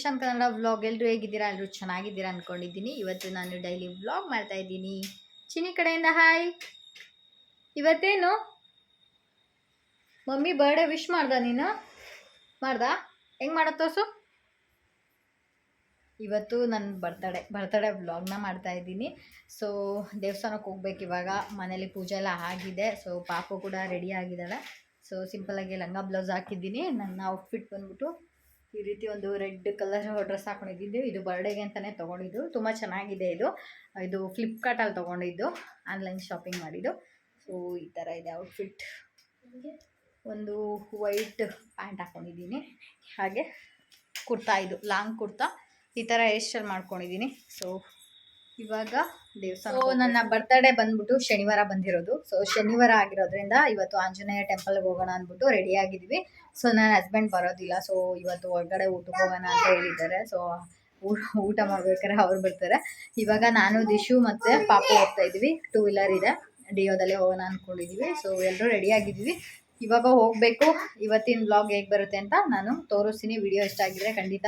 Dishan Kannada vlog ಎಲ್ಲರೂ ಹೇಗಿದ್ದೀರಾ? ಎಲ್ಲರೂ ಚೆನ್ನಾಗಿದ್ದೀರಾ ಅಂದ್ಕೊಂಡಿದ್ದೀನಿ ಇವತ್ತು ನಾನು ಡೈಲಿ ವ್ಲಾಗ್ ಮಾಡ್ತಾ ಇದ್ದೀನಿ. ಚಿನಿ ಕಡೆಯಿಂದ ಹಾಯ್ ಇವತ್ತೇನು? ಮಮ್ಮಿ ಬರ್ಡೇ ವಿಶ್ ಮಾಡ್ದ ನೀನು? ಮಾಡ್ದ? ಹೆಂಗೆ ಮಾಡೋ ತೋರ್ಸು? ಇವತ್ತು ನನ್ನ ಬರ್ತಡೇ ಬರ್ತಡೇ ವ್ಲಾಗ್ನ ಮಾಡ್ತಾ ಇದ್ದೀನಿ. ಸೊ ದೇವಸ್ಥಾನಕ್ಕೆ ಹೋಗ್ಬೇಕು ಇವಾಗ. ಮನೇಲಿ ಪೂಜೆ ಎಲ್ಲ ಆಗಿದೆ. ಸೊ ಪಾಪು ಕೂಡ ರೆಡಿ ಆಗಿದ್ದಾಳೆ. ಸೊ ಸಿಂಪಲಾಗಿ ಲಂಗ ಬ್ಲೌಸ್ ಹಾಕಿದ್ದೀನಿ. ನನ್ನ ಔಟ್ಫಿಟ್ ಬಂದ್ಬಿಟ್ಟು ಈ ರೀತಿ ಒಂದು ರೆಡ್ ಕಲರ್ ಡ್ರೆಸ್ ಹಾಕೊಂಡಿದ್ದು ಇದು ಬರ್ಡೇಗೆ ಅಂತಲೇ ತೊಗೊಂಡಿದ್ದು. ತುಂಬ ಚೆನ್ನಾಗಿದೆ ಇದು. ಇದು ಫ್ಲಿಪ್ಕಾರ್ಟಲ್ಲಿ ತೊಗೊಂಡಿದ್ದು ಆನ್ಲೈನ್ ಶಾಪಿಂಗ್ ಮಾಡಿದ್ದು. ಸೊ ಈ ಥರ ಇದೆ ಔಟ್ಫಿಟ್ ಒಂದು ವೈಟ್ ಪ್ಯಾಂಟ್ ಹಾಕ್ಕೊಂಡಿದ್ದೀನಿ ಹಾಗೆ ಕುರ್ತಾ ಇದು ಲಾಂಗ್ ಕುರ್ತಾ. ಈ ಥರ ಹೇರ್ ಸ್ಟೈಲ್ ಮಾಡ್ಕೊಂಡಿದ್ದೀನಿ. ಸೊ ಇವಾಗ ದೇವಸ್ಥಾನ ಸೊ ನನ್ನ ಬರ್ತ್ಡೇ ಬಂದ್ಬಿಟ್ಟು ಶನಿವಾರ ಬಂದಿರೋದು. ಸೊ ಶನಿವಾರ ಆಗಿರೋದ್ರಿಂದ ಇವತ್ತು ಆಂಜನೇಯ ಟೆಂಪಲ್ಗೆ ಹೋಗೋಣ ಅಂದ್ಬಿಟ್ಟು ರೆಡಿ ಆಗಿದ್ವಿ ಸೊ ನನ್ನ ಹಸ್ಬೆಂಡ್ ಬರೋದಿಲ್ಲ. ಸೊ ಇವತ್ತು ಹೊರಗಡೆ ಊಟಕ್ಕೆ ಹೋಗೋಣ ಅಂತ ಹೇಳಿದ್ದಾರೆ. ಸೊ ಊಟ ಮಾಡ್ಬೇಕಾದ್ರೆ ಅವ್ರು ಬರ್ತಾರೆ. ಇವಾಗ ನಾನು ದಿಶು ಮತ್ತು ಪಾಪ ಹೋಗ್ತಾ ಇದ್ವಿ ಟೂ ವೀಲರ್ ಇದೆ. ಡಿಯೋದಲ್ಲಿ ಹೋಗೋಣ ಅಂದ್ಕೊಂಡಿದ್ವಿ ಸೊ ಎಲ್ಲರೂ ರೆಡಿ ಆಗಿದ್ವಿ ಇವಾಗ ಹೋಗಬೇಕು. ಇವತ್ತಿನ ಬ್ಲಾಗ್ ಹೇಗೆ ಬರುತ್ತೆ ಅಂತ ನಾನು ತೋರಿಸ್ತೀನಿ. ವಿಡಿಯೋ ಇಷ್ಟ ಆಗಿದ್ರೆ ಖಂಡಿತ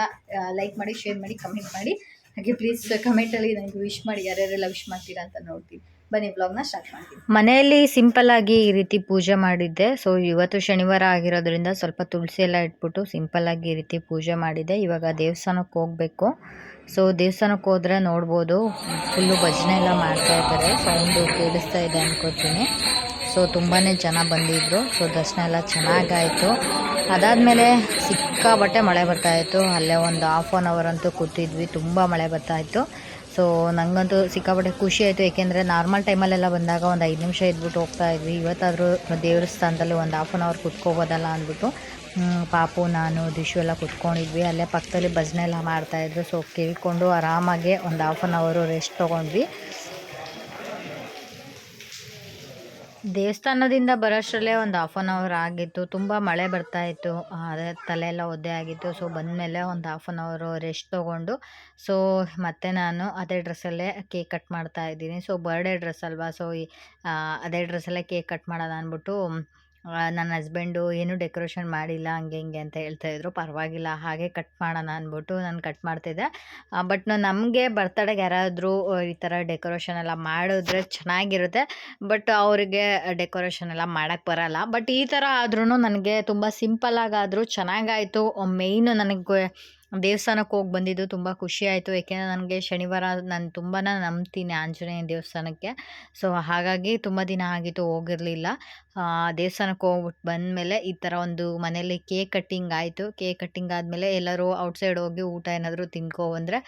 ಲೈಕ್ ಮಾಡಿ ಶೇರ್ ಮಾಡಿ ಕಮೆಂಟ್ ಮಾಡಿ. ಹಾಗೆ ಪ್ಲೀಸ್ ಕಮೆಂಟಲ್ಲಿ ನನಗೆ ವಿಶ್ ಮಾಡಿ, ಯಾರ್ಯಾರೆಲ್ಲ ವಿಶ್ ಮಾಡ್ತೀರಾ ಅಂತ ನೋಡ್ತೀವಿ ಬನ್ನಿ ಬ್ಲಾಗ್ನ ಸ್ಟಾರ್ಟ್ ಮಾಡ್ತೀನಿ. ಮನೆಯಲ್ಲಿ ಸಿಂಪಲ್ ಆಗಿ ಈ ರೀತಿ ಪೂಜೆ ಮಾಡಿದ್ದೆ. ಸೊ ಇವತ್ತು ಶನಿವಾರ ಆಗಿರೋದ್ರಿಂದ ಸ್ವಲ್ಪ ತುಳಸಿ ಎಲ್ಲ ಇಟ್ಬಿಟ್ಟು ಸಿಂಪಲ್ ಆಗಿ ಈ ರೀತಿ ಪೂಜೆ ಮಾಡಿದ್ದೆ ಇವಾಗ ದೇವಸ್ಥಾನಕ್ಕೆ ಹೋಗಬೇಕು. ಸೊ ದೇವಸ್ಥಾನಕ್ಕೆ ಹೋದ್ರೆ ನೋಡ್ಬೋದು. ಫುಲ್ಲು ಭಜನೆ ಎಲ್ಲ ಮಾಡ್ತಾ ಇದ್ದಾರೆ. ಸೌಂಡು ಕೇಳಿಸ್ತಾ ಇದೆ ಅನ್ಕೋತೀನಿ. ಸೊ ತುಂಬಾ ಜನ ಬಂದಿದ್ದರು ಸೊ ದರ್ಶನ ಎಲ್ಲ ಚೆನ್ನಾಗಾಯಿತು. ಅದಾದಮೇಲೆ ಸಿಕ್ಕಾಬಟ್ಟೆ ಮಳೆ ಬರ್ತಾಯಿತ್ತು ಅಲ್ಲೇ ಒಂದು ಹಾಫ್ ಆನ್ ಅವರ್ ಅಂತೂ ಕೂತಿದ್ವಿ. ತುಂಬ ಮಳೆ ಬರ್ತಾಯಿತ್ತು ಸೊ ನನಗಂತೂ ಸಿಕ್ಕಾಪಟ್ಟೆ ಖುಷಿ ಆಯಿತು. ಏಕೆಂದರೆ ನಾರ್ಮಲ್ ಟೈಮಲ್ಲೆಲ್ಲ ಬಂದಾಗ ಒಂದು ಐದು ನಿಮಿಷ ಇದ್ಬಿಟ್ಟು ಹೋಗ್ತಾ ಇದ್ವಿ. ಇವತ್ತಾದರೂ ದೇವಸ್ಥಾನದಲ್ಲಿ ಒಂದು ಹಾಫ್ ಆನ್ ಅವರ್ ಕುತ್ಕೋಬೋದಲ್ಲ ಅಂದ್ಬಿಟ್ಟು ಪಾಪು, ನಾನು, ದಿಶು ಎಲ್ಲ ಕುತ್ಕೊಂಡಿದ್ವಿ. ಅಲ್ಲೇ ಪಕ್ಕದಲ್ಲಿ ಭಜನೆ ಎಲ್ಲ ಮಾಡ್ತಾಯಿದ್ರು ಸೊ ಕೇಳಿಕೊಂಡು ಆರಾಮಾಗಿ ಒಂದು ಹಾಫ್ ಆನ್ ಅವರು ರೆಸ್ಟ್ ತೊಗೊಂಡ್ವಿ. ದೇವಸ್ಥಾನದಿಂದ ಬರೋಷ್ಟರಲ್ಲೇ ಒಂದು ಹಾಫ್ ಆನ್ ಅವರ್ ಆಗಿತ್ತು. ತುಂಬ ಮಳೆ ಬರ್ತಾ ಇತ್ತು. ಅದೇ ತಲೆ ಎಲ್ಲ ಒದ್ದೆ ಆಗಿತ್ತು. ಸೊ ಬಂದಮೇಲೆ ಒಂದು ಹಾಫ್ ಆನ್ ಅವರು ರೆಸ್ಟ್ ತೊಗೊಂಡು ಸೊ ಮತ್ತೆ ನಾನು ಅದೇ ಡ್ರೆಸ್ಸಲ್ಲೇ ಕೇಕ್ ಕಟ್ ಮಾಡ್ತಾ ಇದ್ದೀನಿ. ಸೊ ಬರ್ಡೇ ಡ್ರೆಸ್ ಅಲ್ವಾ? ಸೊ ಅದೇ ಡ್ರೆಸ್ಸಲ್ಲೇ ಕೇಕ್ ಕಟ್ ಮಾಡೋದು ಅಂದ್ಬಿಟ್ಟು ನನ್ನ ಹಸ್ಬೆಂಡು ಏನೂ ಡೆಕೋರೇಷನ್ ಮಾಡಿಲ್ಲ, ಹಂಗೆ ಹಿಂಗೆ ಅಂತ ಹೇಳ್ತಾಯಿದ್ರು ಪರವಾಗಿಲ್ಲ, ಹಾಗೆ ಕಟ್ ಮಾಡೋಣ ಅಂದ್ಬಿಟ್ಟು ನಾನು ಕಟ್ ಮಾಡ್ತಿದ್ದೆ. ಬಟ್ ನಮಗೆ ಬರ್ತಡೆಗೆ ಯಾರಾದರೂ ಈ ಥರ ಡೆಕೋರೇಷನ್ ಎಲ್ಲ ಮಾಡಿದ್ರೆ ಚೆನ್ನಾಗಿರುತ್ತೆ. ಬಟ್ ಅವರಿಗೆ ಡೆಕೋರೇಷನ್ ಎಲ್ಲ ಮಾಡೋಕ್ಕೆ ಬರಲ್ಲ. ಬಟ್ ಈ ಥರ ಆದ್ರೂ ನನಗೆ ತುಂಬ ಸಿಂಪಲ್ಲಾಗಾದರೂ ಚೆನ್ನಾಗಾಯಿತು ಮೇಯ್ನು ನನಗೆ ದೇವಸ್ಥಾನಕ್ಕೆ ಹೋಗಿ ಬಂದಿದ್ದು ತುಂಬ ಖುಷಿ ಆಯಿತು. ಏಕೆಂದರೆ ನನಗೆ ಶನಿವಾರ ನಾನು ತುಂಬಾ ನಂಬ್ತೀನಿ ಆಂಜನೇಯ ದೇವಸ್ಥಾನಕ್ಕೆ. ಸೊ, ಹಾಗಾಗಿ ತುಂಬ ದಿನ ಆಗಿತ್ತು ಹೋಗಿರಲಿಲ್ಲ. ದೇವಸ್ಥಾನಕ್ಕೆ ಹೋಗ್ಬಿಟ್ಟು ಬಂದಮೇಲೆ ಈ ಥರ ಒಂದು ಮನೇಲಿ ಕೇಕ್ ಕಟ್ಟಿಂಗ್ ಆಯಿತು. ಕೇಕ್ ಕಟ್ಟಿಂಗ್ ಆದಮೇಲೆ ಎಲ್ಲರೂ ಔಟ್ಸೈಡ್ ಹೋಗಿ ಊಟ ಏನಾದರೂ ತಿನ್ಕೊ ಬಂದರೆ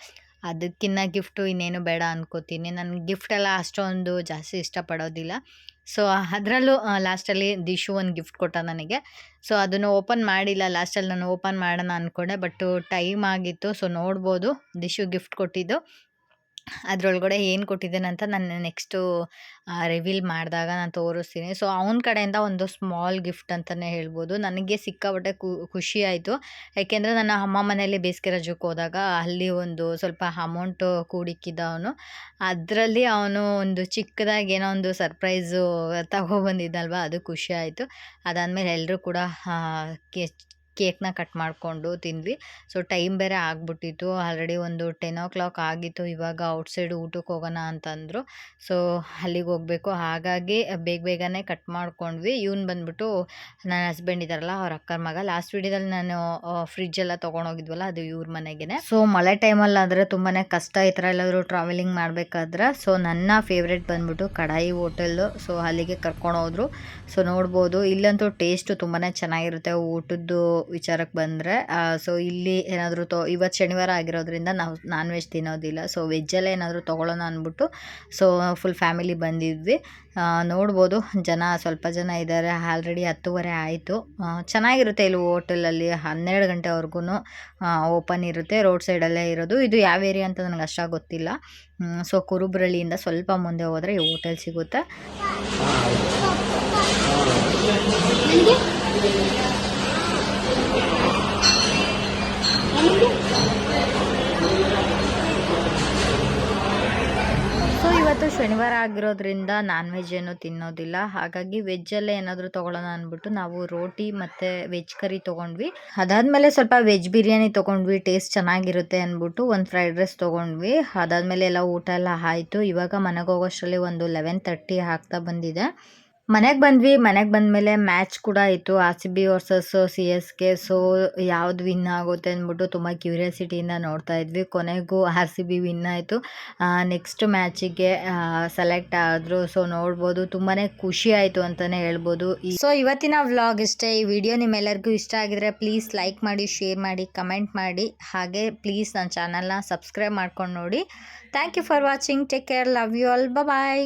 ಅದಕ್ಕಿಂತ ಗಿಫ್ಟು ಇನ್ನೇನು ಬೇಡ ಅನ್ಕೋತೀನಿ. ನನಗೆ ಗಿಫ್ಟೆಲ್ಲ ಅಷ್ಟೊಂದು ಜಾಸ್ತಿ ಇಷ್ಟಪಡೋದಿಲ್ಲ. ಸೊ ಅದರಲ್ಲೂ ಲಾಸ್ಟಲ್ಲಿ ದಿಶು ಒಂದು ಗಿಫ್ಟ್ ಕೊಟ್ಟ ನನಗೆ. ಸೊ, ಅದನ್ನು ಓಪನ್ ಮಾಡಿಲ್ಲ. ಲಾಸ್ಟಲ್ಲಿ ನಾನು ಓಪನ್ ಮಾಡೋಣ ಅಂದ್ಕೊಂಡೆ ಬಟ್ಟು ಟೈಮ್ ಆಗಿತ್ತು. ಸೊ, ನೋಡ್ಬೋದು. ದಿಶು ಗಿಫ್ಟ್ ಕೊಟ್ಟಿದ್ದು. ಅದರೊಳಗಡೆ ಏನು ಕೊಟ್ಟಿದ್ದೇನೆ ಅಂತ ನಾನು ನೆಕ್ಸ್ಟು ರಿವೀಲ್ ಮಾಡಿದಾಗ ನಾನು ತೋರಿಸ್ತೀನಿ. ಸೊ ಅವನ ಕಡೆಯಿಂದ ಒಂದು ಸ್ಮಾಲ್ ಗಿಫ್ಟ್ ಅಂತಲೇ ಹೇಳ್ಬೋದು. ನನಗೆ ಸಿಕ್ಕಾಪಟ್ಟೆ ಖುಷಿ ಆಯಿತು. ಯಾಕೆಂದರೆ ನನ್ನ ಅಮ್ಮ ಮನೆಯಲ್ಲಿ ಬೇಸಿಗೆ ರಜಕ್ಕೆ ಹೋದಾಗ ಅಲ್ಲಿ ಒಂದು ಸ್ವಲ್ಪ ಅಮೌಂಟು ಕೂಡಿಕ್ಕಿದ್ದ ಅವನು. ಅದರಲ್ಲಿ ಅವನು ಒಂದು ಚಿಕ್ಕದಾಗಿ ಏನೋ ಒಂದು ಸರ್ಪ್ರೈಸು ತಗೊಬಂದಿದ್ದಲ್ವ ಅದು ಖುಷಿ ಆಯಿತು. ಅದಾದಮೇಲೆ ಎಲ್ಲರೂ ಕೂಡ ಕೇಕ್ನ ಕಟ್ ಮಾಡಿಕೊಂಡು ತಿಂದ್ವಿ. ಸೊ, ಟೈಮ್ ಬೇರೆ ಆಗಿಬಿಟ್ಟಿತ್ತು. ಆಲ್ರೆಡಿ ಒಂದು ಟೆನ್ ಓ ಕ್ಲಾಕ್ ಆಗಿತ್ತು. ಇವಾಗ ಔಟ್ಸೈಡ್ ಊಟಕ್ಕೆ ಹೋಗೋಣ ಅಂತಂದರು. ಸೊ, ಅಲ್ಲಿಗೆ ಹೋಗಬೇಕು. ಹಾಗಾಗಿ ಬೇಗ ಬೇಗನೆ ಕಟ್ ಮಾಡ್ಕೊಂಡ್ವಿ. ಇವ್ನು ಬಂದ್ಬಿಟ್ಟು ನನ್ನ ಹಸ್ಬೆಂಡ್ ಇದ್ದಾರಲ್ಲ, ಅವ್ರ ಅಕ್ಕರ ಮಗ. ಲಾಸ್ಟ್ ವೀಡಿಯೋದಲ್ಲಿ ನಾನು ಫ್ರಿಜ್ ಎಲ್ಲ ತೊಗೊಂಡೋಗಿದ್ವಲ್ಲ ಅದು ಇವ್ರ ಮನೆಗೇ ಸೊ, ಮಳೆ ಟೈಮಲ್ಲಾದರೆ ತುಂಬಾ ಕಷ್ಟ ಈ ಥರ ಎಲ್ಲಾದರೂ ಟ್ರಾವೆಲಿಂಗ್ ಮಾಡಬೇಕಾದ್ರೆ. ಸೊ, ನನ್ನ ಫೇವ್ರೇಟ್ ಬಂದ್ಬಿಟ್ಟು ಕಡಾಯಿ ಹೋಟೆಲ್ಲು ಸೊ, ಅಲ್ಲಿಗೆ ಕರ್ಕೊಂಡು ಹೋದರು. ಸೊ, ನೋಡ್ಬೋದು. ಇಲ್ಲಂತೂ ಟೇಸ್ಟು ತುಂಬಾ ಚೆನ್ನಾಗಿರುತ್ತೆ. ಊಟದ್ದು ವಿಚಾರಕ್ಕೆ ಬಂದರೆ ಸೊ ಇಲ್ಲಿ ಏನಾದರೂ ತೊ, ಇವತ್ತು ಶನಿವಾರ ಆಗಿರೋದ್ರಿಂದ ನಾವು ನಾನ್ ವೆಜ್ ತಿನ್ನೋದಿಲ್ಲ ಸೊ ವೆಜ್ಜಲ್ಲೇ ಏನಾದರೂ ತೊಗೊಳ್ಳೋಣ ಅಂದ್ಬಿಟ್ಟು ಸೊ ಫುಲ್ ಫ್ಯಾಮಿಲಿ ಬಂದಿದ್ವಿ. ನೋಡ್ಬೋದು, ಜನ ಸ್ವಲ್ಪ ಜನ ಇದ್ದಾರೆ ಆಲ್ರೆಡಿ ಹತ್ತುವರೆ ಆಯಿತು. ಚೆನ್ನಾಗಿರುತ್ತೆ ಇಲ್ಲಿ ಹೋಟೆಲಲ್ಲಿ, ಹನ್ನೆರಡು ಗಂಟೆವರೆಗೂ ಓಪನ್ ಇರುತ್ತೆ ರೋಡ್ ಸೈಡಲ್ಲೇ ಇರೋದು. ಇದು ಯಾವ ಏರಿಯಾ ಅಂತ ನನಗೆ ಅಷ್ಟಾಗಿ ಗೊತ್ತಿಲ್ಲ. ಸೊ ಕುರುಬ್ರಳ್ಳಿಯಿಂದ ಸ್ವಲ್ಪ ಮುಂದೆ ಹೋದರೆ ಈ ಹೋಟೆಲ್ ಸಿಗುತ್ತೆ ಸೊ ಇವತ್ತು ಶನಿವಾರ ಆಗಿರೋದ್ರಿಂದ ನಾನ್ ವೆಜ್ ಏನು ತಿನ್ನೋದಿಲ್ಲ. ಹಾಗಾಗಿ ವೆಜ್ಜಲ್ಲೇ ಏನಾದರೂ ತೊಗೊಳ್ಳೋಣ ಅಂದ್ಬಿಟ್ಟು ನಾವು ರೋಟಿ ಮತ್ತು ವೆಜ್ ಕರಿ ತೊಗೊಂಡ್ವಿ. ಅದಾದಮೇಲೆ ಸ್ವಲ್ಪ ವೆಜ್ ಬಿರಿಯಾನಿ ತೊಗೊಂಡ್ವಿ ಟೇಸ್ಟ್ ಚೆನ್ನಾಗಿರುತ್ತೆ ಅಂದ್ಬಿಟ್ಟು ಒಂದು ಫ್ರೈಡ್ ರೈಸ್ ತೊಗೊಂಡ್ವಿ. ಅದಾದಮೇಲೆ ಎಲ್ಲ ಊಟ ಎಲ್ಲ ಆಯಿತು. ಇವಾಗ ಮನೆಗೆ ಹೋಗೋಷ್ಟರಲ್ಲಿ ಒಂದು ಲೆವೆನ್ ತರ್ಟಿ ಆಗ್ತಾ ಬಂದಿದೆ. ಮನೆಗೆ ಬಂದ್ವಿ, ಮನೆಗೆ ಬಂದಮೇಲೆ ಮ್ಯಾಚ್ ಕೂಡ ಇತ್ತು. R C B versus C S K, so ಯಾವ್ದು ವಿನ್ ಆಗುತ್ತೆ ಅಂದ್ಬಿಟ್ಟು ತುಂಬ ಕ್ಯೂರಿಯಾಸಿಟಿಯಿಂದ ನೋಡ್ತಾ ಇದ್ವಿ. ಕೊನೆಗೂ ಆರ್ ಸಿ ಬಿ ವಿನ್ ಆಯಿತು. ನೆಕ್ಸ್ಟ್ ಮ್ಯಾಚಿಗೆ ಸೆಲೆಕ್ಟ್ ಆದರು. ಸೊ ನೋಡ್ಬೋದು. ತುಂಬಾ ಖುಷಿ ಆಯಿತು ಅಂತಲೇ ಹೇಳ್ಬೋದು. ಸೊ ಇವತ್ತಿನ ವ್ಲಾಗ್ ಇಷ್ಟೇ. ಈ ವಿಡಿಯೋ ನಿಮ್ಮೆಲ್ಲರಿಗೂ ಇಷ್ಟ ಆಗಿದ್ರೆ ಪ್ಲೀಸ್ ಲೈಕ್ ಮಾಡಿ ಶೇರ್ ಮಾಡಿ ಕಮೆಂಟ್ ಮಾಡಿ. ಹಾಗೆ ಪ್ಲೀಸ್ ನನ್ನ ಚಾನಲ್ನ ಸಬ್ಸ್ಕ್ರೈಬ್ ಮಾಡ್ಕೊಂಡು ನೋಡಿ. Thank you for watching take care love you all bye